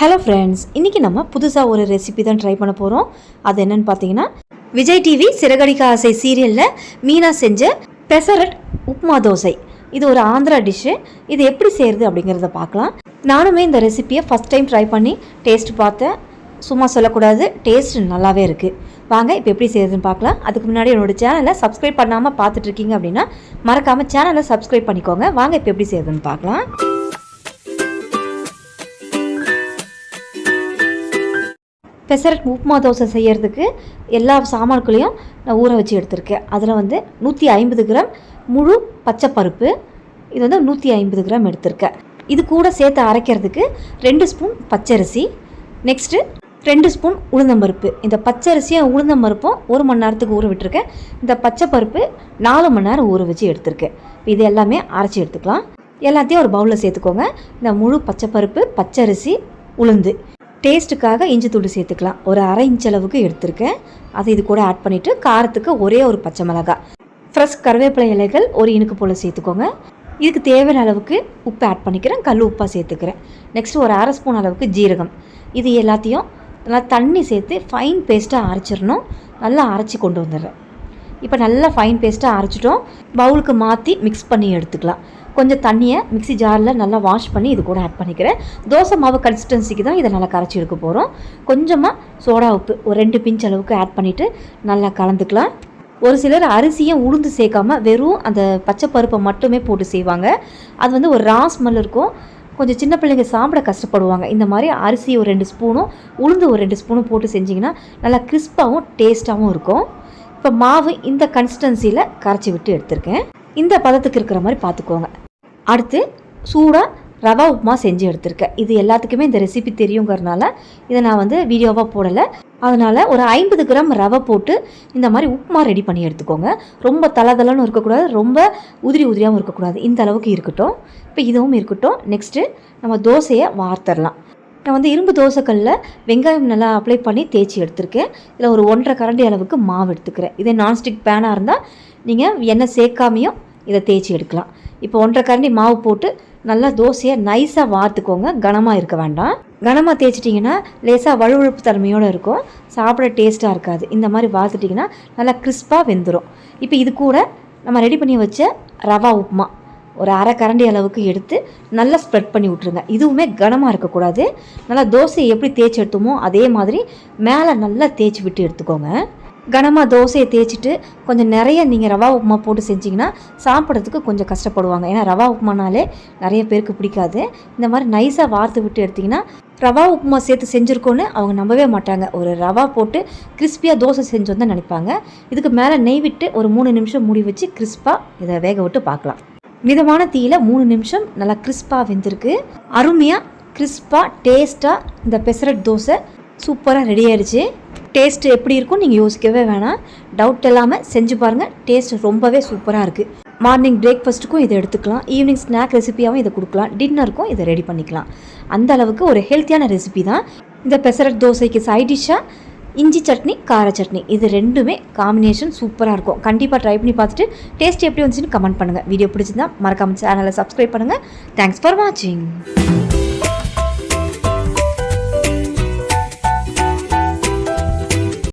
Hello friends இன்றைக்கி நம்ம புதுசாக ஒரு ரெசிபி தான் ட்ரை பண்ண போகிறோம் அது என்னன்னு பார்த்தீங்கன்னா விஜய் டிவி சிறகடிக்க ஆசை சீரியலில் மீனா செஞ்ச பெசரட் உப்மா தோசை. இது ஒரு ஆந்திரா டிஷ்ஷு இது எப்படி செய்கிறது அப்படிங்கிறத பார்க்கலாம் நானுமே இந்த ரெசிப்பியை ஃபஸ்ட் டைம் ட்ரை பண்ணி டேஸ்ட் பார்த்தேன். சும்மா சொல்லக்கூடாது டேஸ்ட் நல்லாவே இருக்குது வாங்க இப்போ எப்படி செய்யறதுன்னு பார்க்கலாம் அதுக்கு முன்னாடி என்னோடய சேனலை சப்ஸ்கிரைப் பண்ணாமல் பார்த்துட்ருக்கீங்க அப்படின்னா மறக்காமல் சேனலை சப்ஸ்கிரைப் பண்ணிக்கோங்க. வாங்க இப்போ எப்படி செய்யறதுன்னு பார்க்கலாம் பெசரட் உப்புமா தோசை செய்கிறதுக்கு எல்லா சாமான்களையும் நான் ஊற வச்சு எடுத்திருக்கேன். அதில் வந்து நூற்றி ஐம்பது கிராம் முழு பச்சை பருப்பு இது வந்து நூற்றி ஐம்பது கிராம் எடுத்திருக்கேன். இது கூட சேர்த்து அரைக்கிறதுக்கு ரெண்டு ஸ்பூன் பச்சரிசி நெக்ஸ்ட்டு ரெண்டு ஸ்பூன் உளுந்தம்பருப்பு. இந்த பச்சரிசியும் உளுந்தம்பருப்பும் ஒரு மணி நேரத்துக்கு ஊற விட்டுருக்கேன். இந்த பச்சை பருப்பு நாலு மணி நேரம் ஊற வச்சு எடுத்திருக்கேன். இது எல்லாமே அரைச்சி எடுத்துக்கலாம். எல்லாத்தையும் ஒரு பவுலில் சேர்த்துக்கோங்க. இந்த முழு பச்சை பருப்பு பச்சரிசி உளுந்து. டேஸ்ட்டுக்காக இஞ்சி தூள் சேர்த்துக்கலாம். ஒரு அரை இன்ச் அளவுக்கு எடுத்திருக்கேன். அதை இது கூட ஆட் பண்ணிவிட்டு காரத்துக்கு ஒரே ஒரு பச்சை மிளகாய் ஃப்ரெஷ் கருவேப்பிலை இலைகள் ஒரு இனுக்கு போல் சேர்த்துக்கோங்க. இதுக்கு தேவையான அளவுக்கு உப்பு ஆட் பண்ணிக்கிறேன். கல் உப்பாக சேர்த்துக்கிறேன். நெக்ஸ்ட்டு ஒரு அரை ஸ்பூன் அளவுக்கு ஜீரகம். இது எல்லாத்தையும் நல்லா தண்ணி சேர்த்து ஃபைன் பேஸ்ட்டாக அரைச்சிடணும். நல்லா அரைச்சி கொண்டு வந்துடுறேன். இப்போ நல்லா ஃபைன் பேஸ்ட்டாக அரைச்சிட்டோம். பவுலுக்கு மாற்றி மிக்ஸ் பண்ணி எடுத்துக்கலாம். கொஞ்சம் தண்ணியை மிக்ஸி ஜாரில் நல்லா வாஷ் பண்ணி இது கூட ஆட் பண்ணிக்கிறேன். தோசை மாவு கன்சிஸ்டன்சிக்கு தான் இதை நல்லா கரைச்சி எடுக்க போகிறோம் கொஞ்சமாக சோடா உப்பு ஒரு ரெண்டு பிஞ்ச் அளவுக்கு ஆட் பண்ணிவிட்டு நல்லா கலந்துக்கலாம். ஒரு சிலர் அரிசியும் உளுந்து சேர்க்காம வெறும் அந்த பச்சை பருப்பை மட்டுமே போட்டு செய்வாங்க. அது வந்து ஒரு ரா ஸ்மெல் இருக்கும். கொஞ்சம் சின்ன பிள்ளைங்க சாப்பிட கஷ்டப்படுவாங்க. இந்த மாதிரி அரிசி ஒரு ரெண்டு ஸ்பூனும் உளுந்து ஒரு ரெண்டு ஸ்பூனும் போட்டு செஞ்சிங்கன்னா நல்லா கிறிஸ்பாகவும் டேஸ்ட்டாகவும் இருக்கும். இப்போ மாவு இந்த கன்சிஸ்டன்சியில் கரைச்சி விட்டு எடுத்திருக்கேன். இந்த பதத்துக்கு இருக்கிற மாதிரி பார்த்துக்கோங்க. அடுத்து சூடாக ரவா உப்புமா செஞ்சு எடுத்திருக்கேன் இது எல்லாத்துக்குமே இந்த ரெசிபி தெரியுங்கிறனால இதை நான் வந்து வீடியோவாக போடலை. அதனால் ஒரு ஐம்பது கிராம் ரவை போட்டு இந்த மாதிரி உப்புமா ரெடி பண்ணி எடுத்துக்கோங்க. ரொம்ப தலதலன்னு இருக்கக்கூடாது ரொம்ப உதிரி உதிரியாகவும் இருக்கக்கூடாது. இந்த அளவுக்கு இருக்கட்டும். இப்போ இதுவும் இருக்கட்டும். நெக்ஸ்ட்டு நம்ம தோசையை வார்த்தரலாம். நான் வந்து இரும்பு தோசைக்கல்லில் வெங்காயம் நல்லா அப்ளை பண்ணி தேய்ச்சி எடுத்திருக்கேன். இதில் ஒரு ஒன்றரை கரண்டி அளவுக்கு மாவு எடுத்துக்கிறேன். இதே நான்ஸ்டிக் பேனாக இருந்தால் நீங்கள் எண்ணெய் சேர்க்காமையும் இதை தேய்ச்சி எடுக்கலாம். இப்போ ஒன்றரை கரண்டி மாவு போட்டு நல்லா தோசையை நைஸாக வார்த்துக்கோங்க. கனமாக இருக்க வேண்டாம். கனமாக தேய்ச்சிட்டிங்கன்னா லேசாக வழுவழுப்பு தன்மையோடு இருக்கும். சாப்பிட டேஸ்ட்டாக இருக்காது. இந்த மாதிரி வார்த்துட்டிங்கன்னா நல்லா கிறிஸ்பாக வெந்துடும் இப்போ இது கூட நம்ம ரெடி பண்ணி வச்ச ரவா உப்புமா ஒரு அரை கரண்டி அளவுக்கு எடுத்து நல்லா ஸ்ப்ரெட் பண்ணி விட்ருங்க இதுவுமே கனமாக இருக்கக்கூடாது. நல்லா தோசையை எப்படி தேய்ச்சி எடுத்தோமோ அதே மாதிரி மேலே நல்லா தேய்ச்சி விட்டு எடுத்துக்கோங்க. கனமாக தோசையை தேய்ச்சிட்டு கொஞ்சம் நிறைய நீங்கள் ரவா உப்புமா போட்டு செஞ்சிங்கன்னா சாப்பிட்றதுக்கு கொஞ்சம் கஷ்டப்படுவாங்க. ஏன்னா ரவா உப்புமானாலே நிறைய பேருக்கு பிடிக்காது. இந்த மாதிரி நைஸாக வார்த்து விட்டு எடுத்திங்கன்னா ரவா உப்புமா சேர்த்து செஞ்சுருக்கோன்னு அவங்க நம்பவே மாட்டாங்க. ஒரு ரவா போட்டு கிறிஸ்பியாக தோசை செஞ்சோன்னு தான் நினைப்பாங்க. இதுக்கு மேலே நெய் விட்டு ஒரு மூணு நிமிஷம் மூடி வச்சு கிறிஸ்பாக இதை வேக விட்டு பார்க்கலாம். மிதமான தீயில் மூணு நிமிஷம் நல்லா கிறிஸ்பாக வெந்திருக்கு. அருமையாக கிறிஸ்பாக டேஸ்ட்டாக இந்த பெசரட் தோசை சூப்பராக ரெடி ஆயிடுச்சு. டேஸ்ட் எப்படி இருக்கும் நீங்கள் யோசிக்கவே வேணாம். டவுட் இல்லாமல் செஞ்சு பாருங்கள் டேஸ்ட் ரொம்பவே சூப்பராக இருக்குது மார்னிங் பிரேக்ஃபாஸ்ட்டுக்கும் இதை எடுத்துக்கலாம். ஈவினிங் ஸ்நாக் ரெசிபியாகவும் இதை கொடுக்கலாம். டின்னருக்கும் இதை ரெடி பண்ணிக்கலாம். அந்த அளவுக்கு ஒரு ஹெல்த்தியான ரெசிபி தான். இந்த பெசரட் தோசைக்கு சைட் டிஷ்ஷாக இஞ்சி சட்னி கார சட்னி. இது ரெண்டுமே காம்பினேஷன் சூப்பராக இருக்கும். கண்டிப்பாக ட்ரை பண்ணி பார்த்துட்டு டேஸ்ட் எப்படி வந்துச்சுன்னு கமெண்ட் பண்ணுங்கள் வீடியோ பிடிச்சிருந்தா மறக்காம சேனலை சப்ஸ்கிரைப் பண்ணுங்கள் தேங்க்ஸ் ஃபார் வாட்சிங்